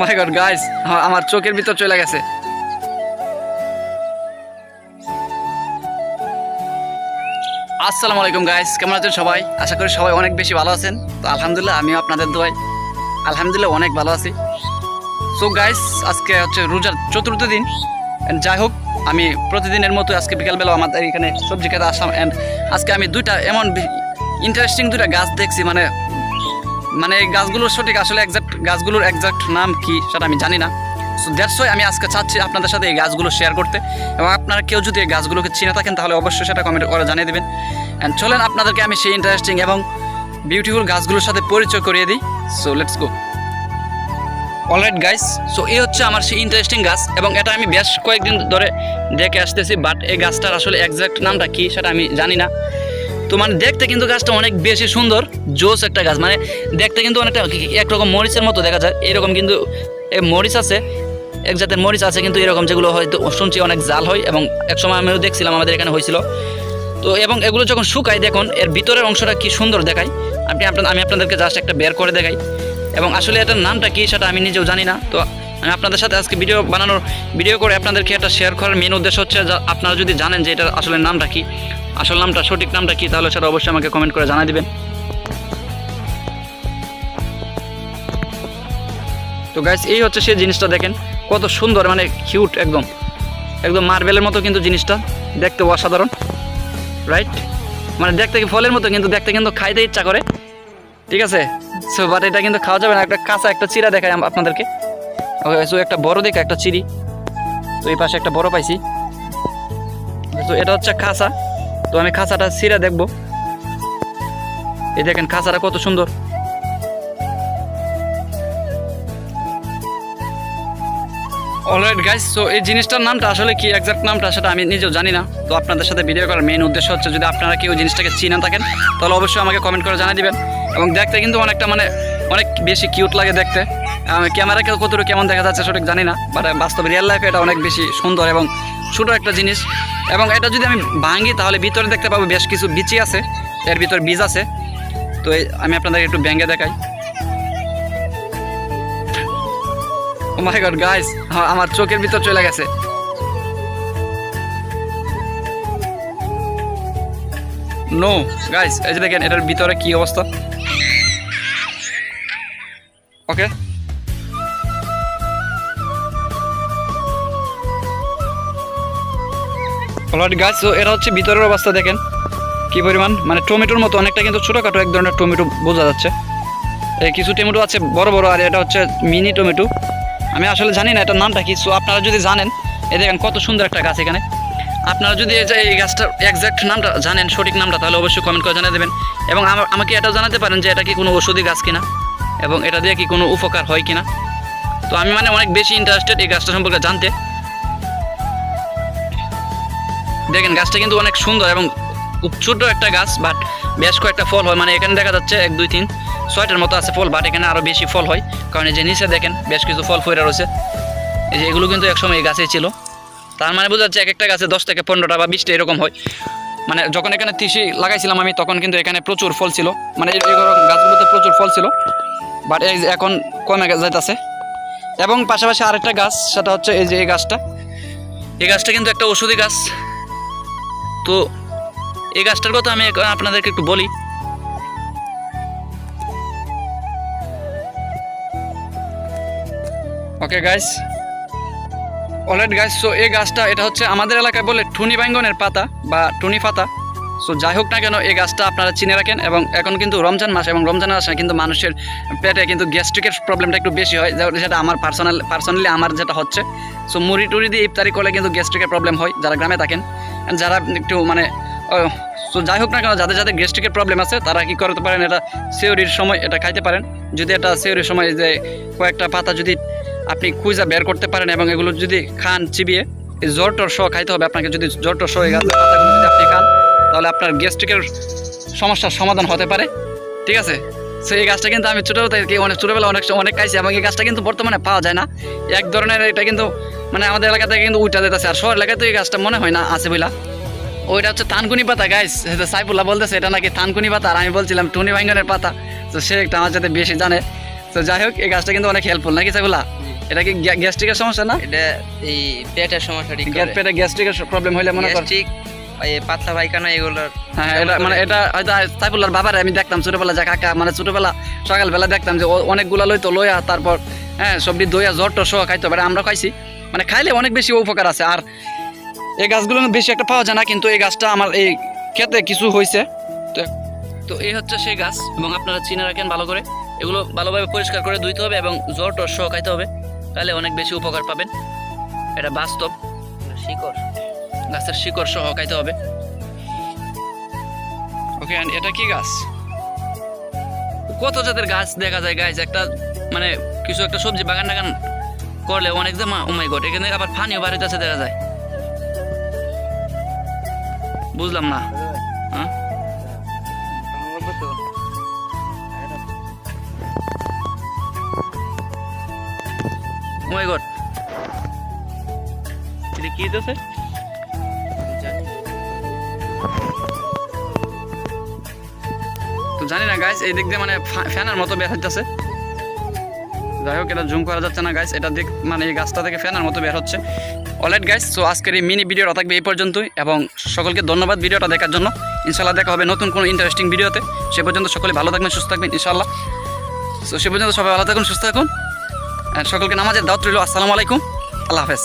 মাই god guys আমার চোখের ভিতর চলে গেছে। আসসালামু আলাইকুম গাইস কেমন আছেন সবাই? আশা করি সবাই অনেক বেশি ভালো আছেন। তো আলহামদুলিল্লাহ, আমিও আপনাদের দোয়াই আলহামদুলিল্লাহ অনেক ভালো আছি। সো গাইস আজকে হচ্ছে রোজার চতুর্থ দিন। And যাই হোক, আমি প্রতিদিনের মতো আজকে বিকালবেলা আমাদের এখানে সবজি খেতে আসলাম। অ্যান্ড আজকে আমি দুইটা এমন ইন্টারেস্টিং দুইটা গাছ দেখছি। মানে মানে এই গাছগুলোর সঠিক আসলে একজাক্ট গাছগুলোর একজাক্ট নাম কি সেটা আমি জানি না। সো দ্যাটস ওয়াই আমি আজকে চাচ্ছি আপনাদের সাথে এই গাছগুলো শেয়ার করতে এবং আপনারা কেউ যদি এই গাছগুলোকে চিনে থাকেন, তাহলে অবশ্যই সেটা কমেন্ট করে জানিয়ে দেবেন। অ্যান্ড চলেন আপনাদেরকে আমি সেই ইন্টারেস্টিং এবং বিউটিফুল গাছগুলোর সাথে পরিচয় করিয়ে দিই। So let's go alright guys so এই হচ্ছে আমার সেই ইন্টারেস্টিং গাছ এবং এটা আমি বেশ কয়েকদিন ধরে দেখে আসতেছি বাট এই গাছটার আসলে একজাক্ট নামটা কী সেটা আমি জানি না। তো মানে দেখতে কিন্তু গাছটা অনেক বেশি সুন্দর, জোস একটা গাছ। মানে দেখতে কিন্তু অনেকটা একরকম মরিচের মতো দেখা যায়। এরকম কিন্তু মরিচ আছে, এক জাতের মরিচ আছে, কিন্তু এরকম যেগুলো হয়তো শুনছি অনেক জাল হয় এবং এক সময় আমিও দেখছিলাম, আমাদের এখানে হয়েছিল। তো এবং এগুলো যখন শুকায় দেখুন, এর ভিতরের অংশটা কি সুন্দর দেখায়। আপনি আপনার, আমি আপনাদেরকে জাস্ট একটা বের করে দেখাই। এবং আসলে এটার নামটা কি সেটা আমি নিজেও জানি না। তো আমি আপনাদের সাথে আজকে ভিডিও বানানোর, ভিডিও করে আপনাদেরকে এটা শেয়ার করার মেন উদ্দেশ্য হচ্ছে আপনারা যদি জানেন যে এটার আসলে নামটা কি। আসল নামটা, সঠিক নামটা কি তাহলে সেটা অবশ্যই আমাকে কমেন্ট করে জানা দিবেন। তো গাইস এই হচ্ছে সেই জিনিসটা দেখেন, কত সুন্দর মানে কিউট একদম। একদম মার্বেলের মতো কিন্তু জিনিসটা, দেখতে অসাধারণ রাইট মানে দেখতে কি ফলের মতো, কিন্তু দেখতে কিন্তু খাইতে ইচ্ছা করে, ঠিক আছে? সো বাট এটা কিন্তু খাওয়া যাবে না, একটা কাঁচা একটা চিরা দেখাই আপনাদেরকে। সো একটা বড় দেখে একটা চিরি। তো এই পাশে একটা বড় পাইছি। তো এটা হচ্ছে খাঁচা তো আমি খাঁচাটা চিরা দেখব। এই দেখেন খাঁচাটা কত সুন্দর। অলরাইট গাইস সো এই জিনিসটার নামটা আসলে কি এক্সাক্ট নামটা সেটা আমি নিজেও জানি না। তো আপনাদের সাথে ভিডিও করার মেইন উদ্দেশ্য হচ্ছে, যদি আপনারা কেউ জিনিসটাকে চিনে থাকেন, তাহলে অবশ্যই আমাকে কমেন্ট করে জানিয়ে দিবেন। এবং দেখতে কিন্তু অনেকটা মানে অনেক বেশি কিউট লাগে দেখতে। ক্যামেরা কতটুকু কেমন দেখা যাচ্ছে সঠিক জানি না বাট বাস্তবে রিয়েল লাইফে এটা অনেক বেশি সুন্দর এবং ছোটো একটা জিনিস। এবং এটা যদি আমি ভাঙি, তাহলে ভিতরে দেখতে পাবো বেশ কিছু বিচি আছে। এর ভিতর বীজ আছে। তো আমি আপনাদেরকে একটু ব্যাঙ্গে দেখাই। গাইস আমার চোখের ভিতর চলে গেছে। নো গাইস এই যে দেখেন, এটার ভিতরে কি অবস্থা? ওকে অলরেড গাছ তো এটা হচ্ছে ভিতরের অবস্থা দেখেন। কি পরিমাণ? মানে টমেটোর মতো, অনেকটা কিন্তু ছোটোখাটো এক ধরনের টমেটো বোঝা যাচ্ছে। এই কিছু টমেটো আছে বড় বড়, আর এটা হচ্ছে মিনি টমেটো। আমি আসলে জানি না এটার নামটা কি সো আপনারা যদি জানেন, এই দেখেন কত সুন্দর একটা গাছ এখানে। আপনারা যদি এই গাছটার একজ্যাক্ট নামটা জানেন, সঠিক নামটা, তাহলে অবশ্যই কমেন্ট করে জানিয়ে দেবেন। এবং আমাকে এটাও জানাতে পারেন যে এটা কি কোনো ওষুধি গাছ কিনা, এবং এটা দিয়ে কি কোনো উপকার হয় কিনা। তো আমি মানে অনেক বেশি ইন্টারেস্টেড এই গাছটা সম্পর্কে জানতে। দেখেন, গাছটা কিন্তু অনেক সুন্দর এবং খুব ছোট একটা গাছ বাট বেশ কয়েকটা ফল হয়। মানে এখানে দেখা যাচ্ছে এক, দুই, তিন, ছয়টার মতো আছে ফল বাট এখানে আরও বেশি ফল হয়। কারণ এই যে নিচে দেখেন, বেশ কিছু ফল ফইরা রয়েছে। এই যে এগুলো কিন্তু একসময় এই গাছেই ছিল। তার মানে বোঝা যাচ্ছে এক একটা গাছে দশ থেকে পনেরোটা বা বিশটা এরকম হয়। মানে যখন এখানে তিসি লাগাইছিলাম আমি, তখন কিন্তু এখানে প্রচুর ফল ছিল। মানে এরকম গাছগুলোতে প্রচুর ফল ছিল। বাট এখন কমে যাইতেছে। এবং পাশাপাশি আরেকটা গাছ, সেটা হচ্ছে এই যে এই গাছটা। এই গাছটা কিন্তু একটা ওষুধি গাছ। তো এই গাছটার কথা আমি আপনাদেরকে একটু বলি। Okay guys alright guys so এই গাছটা, এটা হচ্ছে আমাদের এলাকায় বলে টুনি বাইঙ্গনের পাতা বা টুনি পাতা। সো যাই হোক না কেন, এই গাছটা আপনারা চিনে রাখেন এবং এখন কিন্তু রমজান মাস এবং রমজানের মাসে কিন্তু মানুষের পেটে কিন্তু গ্যাস্ট্রিকের প্রবলেমটা একটু বেশি হয় যেটা আমার পার্সোনাল পার্সোনালি আমার যেটা হচ্ছে। সো মুড়ি টুড়ি দিয়ে ইফতারি করলে কিন্তু গ্যাস্ট্রিকের প্রবলেম হয়, যারা গ্রামে থাকেন। যারা একটু মানে সো যাই হোক না কেন, যাদের যাদের গ্যাস্ট্রিকের প্রবলেম আছে, তারা কি করতে পারেন, এটা সেওরির সময় এটা খাইতে পারেন। যদি এটা সেওরির সময় যে কয়েকটা পাতা যদি আপনি খুঁজা বের করতে পারেন এবং এগুলো যদি খান চিবিয়ে জ্বর টর সহ খাইতে হবে। আপনাকে যদি জ্বর টর সহ গাছের পাতাগুলো যদি আপনি খান, তাহলে আপনার গ্যাস্ট্রিকের সমস্যার সমাধান হতে পারে। ঠিক আছে? সো এই গাছটা কিন্তু আমি ছোটো থেকে অনেক ছোটোবেলা অনেক অনেক খাইছি এবং এই গাছটা কিন্তু বর্তমানে পাওয়া যায় না। এক ধরনের এটা কিন্তু মানে আমাদের এলাকা থেকে কিন্তু উঠা যেতেছে। আর শহর এলাকায় তো এই গাছটা মনে হয় না আছে বইলা। ওইটা হচ্ছে তানকুনি পাতা গাইস সাইফুল্লাহ বলতেছে এটা নাকি তানকুনি পাতা। আর আমি বলছিলাম টুনি বাইঙ্গনের পাতা। তো সে একটা আমার সাথে বেশি জানে। তো যাই হোক এই গাছটা কিন্তু অনেক হেল্পফুল নাকি সাইফুল্লাহ? এটা কি গ্যাস্ট্রিকের সমস্যা না? এটা এই পেটের সমস্যা ঠিক পেটে গ্যাস্ট্রিকের প্রবলেম হলে মনে কর। এই পাতলা পায়খানা এগুলোর হ্যাঁ এটা মানে এটা হয়তো সাইফুল্লাহর বাবারে আমি দেখতাম ছোটবেলা যা কাকা মানে ছোটবেলা সকালবেলা দেখতাম যে অনেকগুলা লইতো লইয়া তারপর হ্যাঁ সবজি দইয়া জ্বর টর সহ খাইতে আমরা খাইছি। মানে খাইলে অনেক বেশি উপকার আছে। আর এই গাছগুলো বেশি একটা পাওয়া যায় না, কিন্তু এই গাছটা আমার এই খেতে কিছু হয়েছে। তো তো এই হচ্ছে সেই গাছ, এবং আপনারা চিনে রাখেন ভালো করে। এগুলো ভালোভাবে পরিষ্কার করে ধুইতে হবে, এবং জ্বর টর সহ খাইতে হবে। তাহলে অনেক বেশি উপকার পাবেন। এটা বাস্তব। শিকড়, গাছের শিকড় সহ খাইতে হবে। ওকে এটা কি গাছ? কত জাতের গাছ দেখা যায় গাছ একটা মানে কিছু একটা সবজি বাগান টাগান করলে অনেক জামা ও মাই গড, এখানে আবার ফানিও বাড়িতে আছে দেখা যায়। বুঝলাম না। হ্যাঁ? কি জানি না গাইস এই দিক দিয়ে মানে ফ্যানের মতো বের যাই হোক, এটা জুম করা যাচ্ছে না গাইস এটা দেখ মানে এই গাছটা থেকে ফ্যানের মতো বের হচ্ছে। অলরাইট গাইস সো আজকের এই মিনি ভিডিওটা থাকবে এই পর্যন্তই, এবং সকলকে ধন্যবাদ ভিডিওটা দেখার জন্য। ইনশাল্লাহ দেখা হবে নতুন কোনো ইন্টারেস্টিং ভিডিওতে সে পর্যন্ত সকলে ভালো থাকবেন, সুস্থ থাকবেন ইনশাল্লাহ সো সে পর্যন্ত সবাই ভালো থাকুন, সুস্থ থাকুন। সকলকে নামাজের দাওয়াত রইল। আসসালামু আলাইকুম। আল্লাহ হাফেজ।